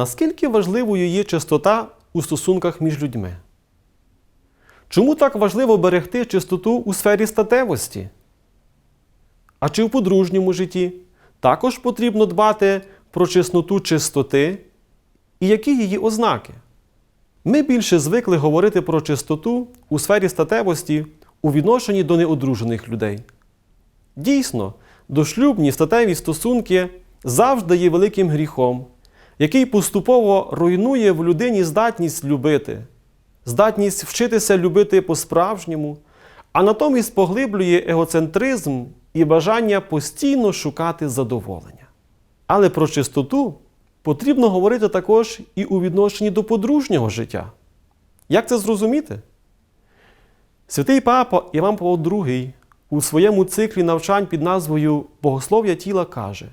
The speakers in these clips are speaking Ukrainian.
наскільки важливою є чистота у стосунках між людьми? Чому так важливо берегти чистоту у сфері статевості? А чи в подружньому житті також потрібно дбати про чесноту чистоти і які її ознаки? Ми більше звикли говорити про чистоту у сфері статевості у відношенні до неодружених людей. Дійсно, дошлюбні статеві стосунки завжди є великим гріхом, який поступово руйнує в людині здатність любити, здатність вчитися любити по-справжньому, а натомість поглиблює егоцентризм і бажання постійно шукати задоволення. Але про чистоту потрібно говорити також і у відношенні до подружнього життя. Як це зрозуміти? Святий Папа Іван Павло II у своєму циклі навчань під назвою Богослов'я тіла каже: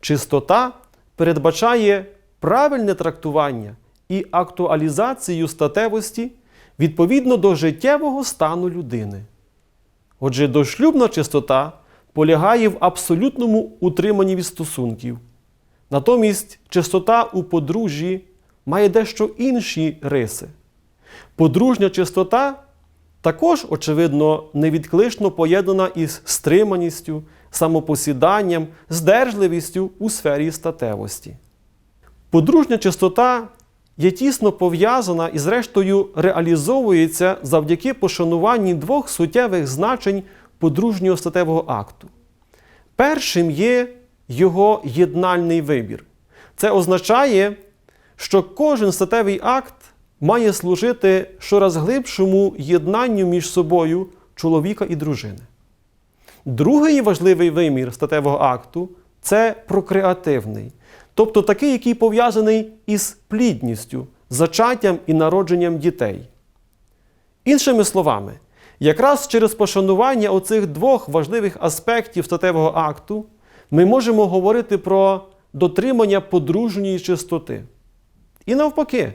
чистота передбачає правильне трактування і актуалізацію статевості відповідно до життєвого стану людини. Отже, дошлюбна чистота полягає в абсолютному утриманні від стосунків. Натомість чистота у подружжі має дещо інші риси. Подружня чистота також, очевидно, невідклично поєднана із стриманістю, самопосіданням, здержливістю у сфері статевості. Подружня чистота є тісно пов'язана і, зрештою, реалізовується завдяки пошануванні двох суттєвих значень подружнього статевого акту. Першим є його єднальний вибір. Це означає, що кожен статевий акт має служити щораз глибшому єднанню між собою чоловіка і дружини. Другий важливий вимір статевого акту це прокреативний, тобто такий, який пов'язаний із плідністю, зачаттям і народженням дітей. Іншими словами, якраз через пошанування оцих двох важливих аспектів статевого акту ми можемо говорити про дотримання подружньої чистоти. І навпаки,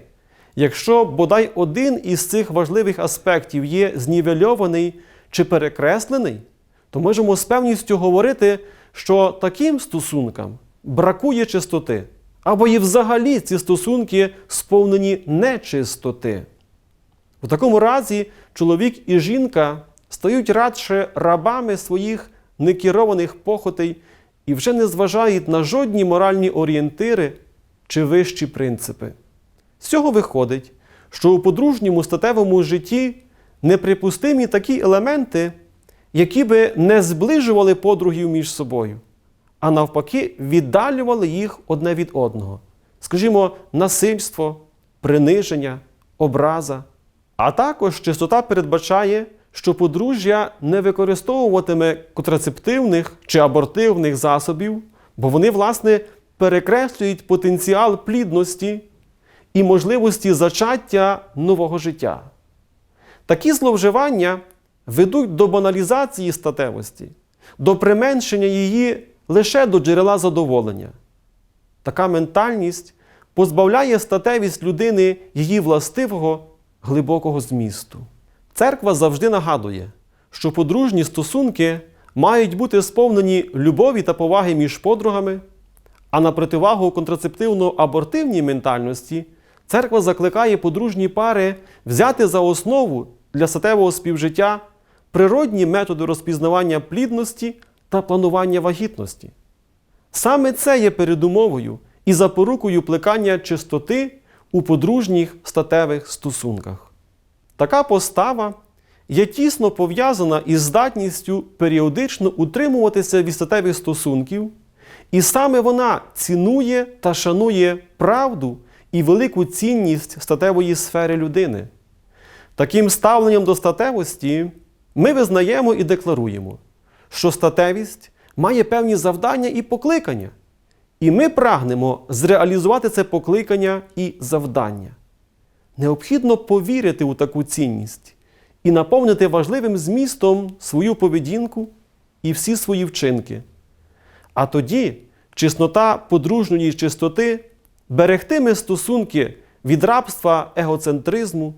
якщо бодай один із цих важливих аспектів є знівельований чи перекреслений, то можемо з певністю говорити, що таким стосункам бракує чистоти, або і взагалі ці стосунки сповнені нечистоти. У такому разі чоловік і жінка стають радше рабами своїх некерованих похотей і вже не зважають на жодні моральні орієнтири чи вищі принципи. З цього виходить, що у подружньому статевому житті неприпустимі такі елементи, які би не зближували подругів між собою, а навпаки, віддалювали їх одне від одного. Скажімо, насильство, приниження, образа. А також чистота передбачає, що подружжя не використовуватиме контрацептивних чи абортивних засобів, бо вони, власне, перекреслюють потенціал плідності і можливості зачаття нового життя. Такі зловживання ведуть до баналізації статевості, до применшення її лише до джерела задоволення. Така ментальність позбавляє статевість людини її властивого глибокого змісту. Церква завжди нагадує, що подружні стосунки мають бути сповнені любові та поваги між подругами, а на противагу контрацептивно-абортивній ментальності церква закликає подружні пари взяти за основу для статевого співжиття природні методи розпізнавання плідності та планування вагітності. Саме це є передумовою і запорукою плекання чистоти у подружніх статевих стосунках. Така постава є тісно пов'язана із здатністю періодично утримуватися від статевих стосунків, і саме вона цінує та шанує правду і велику цінність статевої сфери людини. Таким ставленням до статевості ми визнаємо і декларуємо, що статевість має певні завдання і покликання. І ми прагнемо зреалізувати це покликання і завдання. Необхідно повірити у таку цінність і наповнити важливим змістом свою поведінку і всі свої вчинки. А тоді чеснота подружньої чистоти берегтиме стосунки від рабства егоцентризму,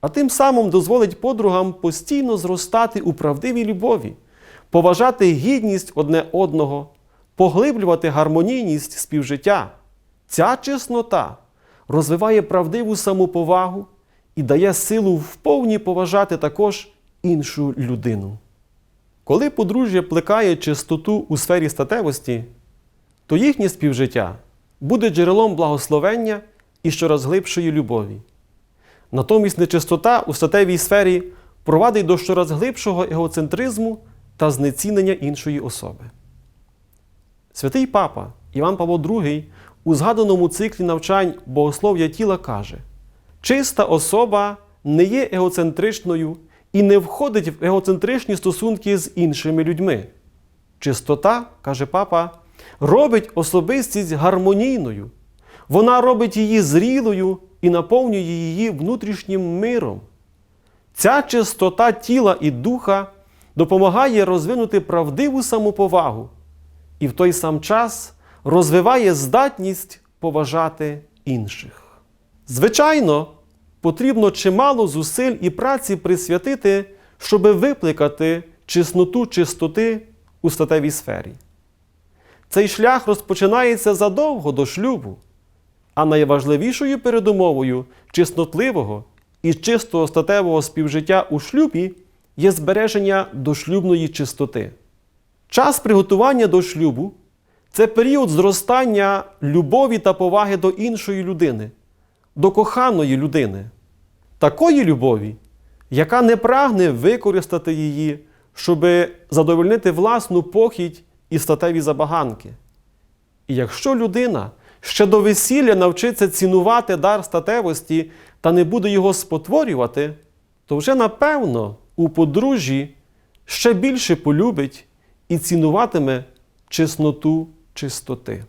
а тим самим дозволить подругам постійно зростати у правдивій любові, поважати гідність одне одного, поглиблювати гармонійність співжиття. Ця чеснота розвиває правдиву самоповагу і дає силу вповні поважати також іншу людину. Коли подружжя плекає чистоту у сфері статевості, то їхнє співжиття буде джерелом благословення і щораз глибшої любові. Натомість нечистота у статевій сфері провадить до щораз глибшого егоцентризму та знецінення іншої особи. Святий Папа Іван Павло II у згаданому циклі навчань богослов'я тіла каже: чиста особа не є егоцентричною і не входить в егоцентричні стосунки з іншими людьми. Чистота, каже папа, робить особистість гармонійною. Вона робить її зрілою і наповнює її внутрішнім миром. Ця чистота тіла і духа допомагає розвинути правдиву самоповагу і в той сам час розвиває здатність поважати інших. Звичайно, потрібно чимало зусиль і праці присвятити, щоби викликати чесноту чистоти у статевій сфері. Цей шлях розпочинається задовго до шлюбу, а найважливішою передумовою чеснотливого і чистого статевого співжиття у шлюбі є збереження дошлюбної чистоти. Час приготування до шлюбу це період зростання любові та поваги до іншої людини, до коханої людини, такої любові, яка не прагне використати її, щоб задовольнити власну похідь і статеві забаганки. І якщо людина ще до весілля навчиться цінувати дар статевості та не буде його спотворювати, то вже напевно у подружжі ще більше полюбить і цінуватиме чесноту чистоти.